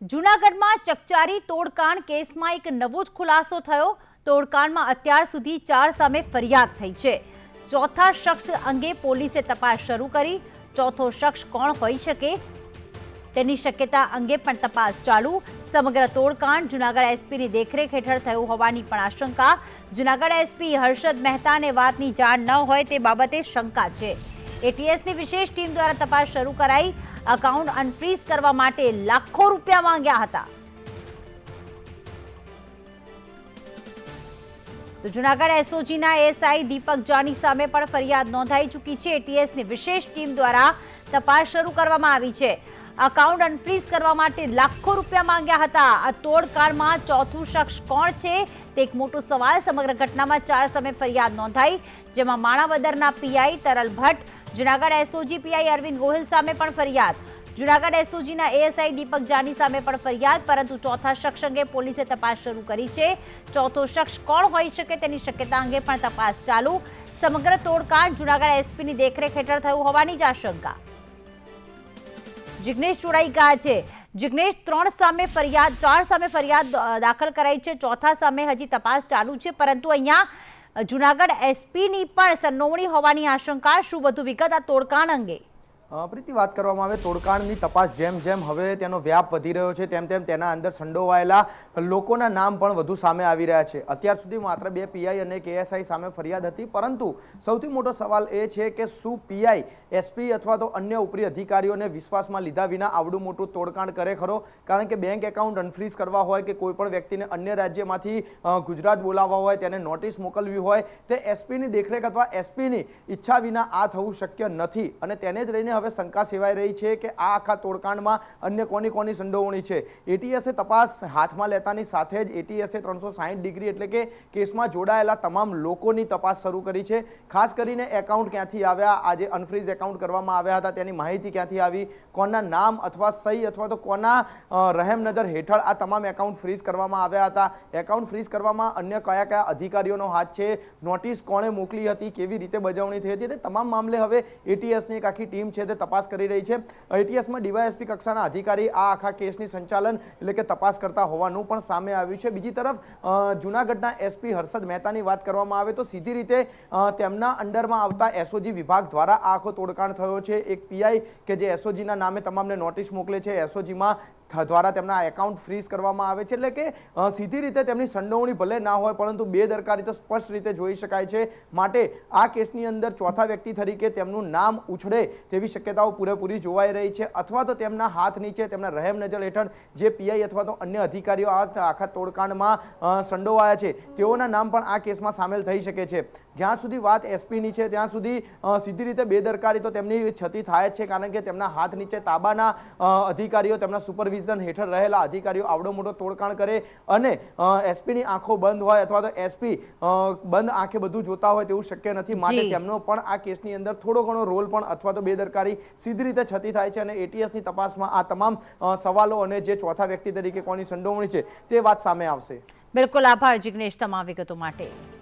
જૂનાગઢમાં ચકચારી તોડકાંડ કેસમાં એક નવો જ ખુલાસો થયો. તોડકાંડમાં અત્યાર સુધી ચાર સામે ફરિયાદ થઈ છે. ચોથા શખ્સ અંગે પોલીસે તપાસ શરૂ કરી. ચોથો શખ્સ કોણ હોઈ શકે તેની શક્યતા અંગે પણ તપાસ ચાલુ. સમગ્ર તોડકાંડ જૂનાગઢ એસપીની દેખરેખ હેઠળ થયું હોવાની પણ આશંકા. જૂનાગઢ એસપી હર્ષદ મહેતાને વાતની જાણ ન હોય તે બાબતે શંકા છે. એટીએસની વિશેષ ટીમ દ્વારા તપાસ શરૂ કરાઈ. અકાઉન્ટ અનફ્રીઝ કરવા માટે લાખો રૂપિયા માંગ્યા હતા. તો જૂનાગઢ એસઓજીના એસઆઈ દીપક જાની સામે પણ ફરિયાદ નોંધાઈ ચૂકી છે. એટીએસની વિશેષ ટીમ દ્વારા તપાસ શરૂ કરવામાં આવી છે. અકાઉન્ટ અનફ્રીઝ કરવા માટે લાખો રૂપિયા માંગ્યા હતા. આ તોડકાળમાં ચોથું શખ્સ કોણ છે તે એક મોટો સવાલ સમગ્ર ઘટનામાં ચાર સામે ફરિયાદ નોંધાઈ, જેમાં માણાવદરના PI Taral Bhatt Junagadh SOG PI Arvind Gohil સામે પણ ફરિયાદ. જુનાગઢ એસઓજીના એએસઆઈ દીપક જાની સામે પણ ફરિયાદ, પરંતુ ચોથા શખ્સ અંગે પોલીસે તપાસ શરૂ કરી છે. ચોથો શખ્સ કોણ હોઈ શકે તેની શક્યતા અંગે પણ તપાસ ચાલુ. સમગ્ર તોડકાંડ જુનાગઢ એસપીની દેખરેખ હેઠળ થયું હોવાની જ આશંકા. જિગ્નેશ જોડાઈ ગયા છે. જિગ્નેશ ત્રણ સામે ફરિયાદ, ચાર સામે ફરિયાદ દાખલ કરાઈ છે. ચોથા સામે હજી તપાસ ચાલુ છે, પરંતુ અહીંયા જૂનાગઢ એસપીની પણ સંડોવણી હોવાની આશંકા શું વધુ વિગત આ તોડકાણ અંગે? પ્રીતિ, વાત કરવામાં આવે તોડકાણની તપાસ જેમ જેમ હવે તેનો વ્યાપ વધી રહ્યો છે, તેમ તેમ તેના અંદર સંડોવાયેલા લોકોના નામ પણ વધુ સામે આવી રહ્યા છે. અત્યાર સુધી માત્ર બે પીઆઈ અને કેએસઆઈ સામે ફરિયાદ હતી, પરંતુ સૌથી મોટો સવાલ એ છે કે શું પીઆઈ, એસપી અથવા તો અન્ય ઉપરી અધિકારીઓને વિશ્વાસમાં લીધા વિના આવડું મોટું તોડકાણ કરે ખરો? કારણ કે બેંક એકાઉન્ટ અનફ્રીઝ કરવા હોય કે કોઈપણ વ્યક્તિને અન્ય રાજ્યમાંથી ગુજરાત બોલાવવા હોય, તેને નોટિસ મોકલવી હોય, તે એસપીની દેખરેખ અથવા એસપીની ઈચ્છા વિના આ થવું શક્ય નથી. અને તેને જ લઈને હવે શંકા સેવાઈ રહી છે કે આ આખા તોડકાંડમાં અન્ય કોની કોની સંડોવણી છે? એટીએસે તપાસ હાથમાં લેતાની સાથે જ એટીએસે ત્રણસો ડિગ્રી એટલે કે કેસમાં જોડાયેલા તમામ લોકોની તપાસ શરૂ કરી છે. ખાસ કરીને એકાઉન્ટ ક્યાંથી આવ્યા? આજે અનફ્રીઝ એકાઉન્ટ કરવામાં આવ્યા હતા તેની માહિતી ક્યાંથી આવી? કોના નામ અથવા સહી અથવા તો કોના અ, રહેમ નજર હેઠળ આ તમામ એકાઉન્ટ ફ્રીઝ કરવામાં આવ્યા હતા? એકાઉન્ટ ફ્રીઝ કરવામાં અન્ય કયા કયા અધિકારીઓનો હાથ છે? નોટિસ કોણે મોકલી હતી? કેવી રીતે બજાવણી થઈ હતી? તે તમામ મામલે હવે એટીએસની એક આખી ટીમ છે તે તપાસ કરી રહી છે. એટીએસમાં ડીવાયએસપી કક્ષાના અધિકારી આ આખા કેસની સંચાલન એટલે કે તપાસ કરતા હોવાનું પણ સામે આવ્યું છે. બીજી તરફ જૂનાગઢના એસપી હર્ષદ મહેતાની વાત કરવામાં આવે તો સીધી રીતે તેમના અંડરમાં આવતા એસઓજી વિભાગ દ્વારા આખો તોડકાણ થયો છે. એક પીઆઈ કે જે એસઓજીના નામે તમામને નોટિસ મોકલે છે, એસઓજીમાં દ્વારા તેમના એકાઉન્ટ ફ્રીઝ કરવામાં આવે છે. એટલે કે સીધી રીતે તેમની સંડોવણી ભલે ના હોય, પરંતુ બેદરકારી તો સ્પષ્ટ રીતે જોઈ શકાય છે. માટે આ કેસની અંદર ચોથા વ્યક્તિ તરીકે તેમનું નામ ઉછળે તેવી શક્યતાઓ પૂરેપૂરી જોવાઈ રહી છે. અથવા તો તેમના હાથ નીચે તેમના રહેમ નજર હેઠળ જે પીઆઈ અથવા તો અન્ય અધિકારીઓ આ આખા તોડકાંડમાં સંડોવાયા છે. તેઓના નામ પણ આ કેસમાં સામેલ થઈ શકે છે. જ્યાં સુધી વાત એસપીની છે, ત્યાં સુધી સીધી રીતે બેદરકારી તો તેમની છતી થાય છે, કારણ કે તેમના હાથ નીચે તાબાના અધિકારીઓ તેમના સુપરવિઝન હેઠળ રહેલા અધિકારીઓ આવડો મોટો તોડકાણ કરે અને એસપીની આંખો બંધ હોય અથવા તો એસપી બંધ આંખે બધું જોતા હોય તેવું શક્ય નથી. માટે તેમનો પણ આ કેસની અંદર થોડો ઘણો રોલ પણ અથવા તો બેદરકારી સીધી રીતે છતી થાય છે અને એટીએસની તપાસમાં આ તમામ સવાલો અને જે ચોથા વ્યક્તિ તરીકે કોની સંડોવણી છે તે વાત સામે આવશે. બિલકુલ આભાર જિગ્નેશ તમામ વિગતો માટે.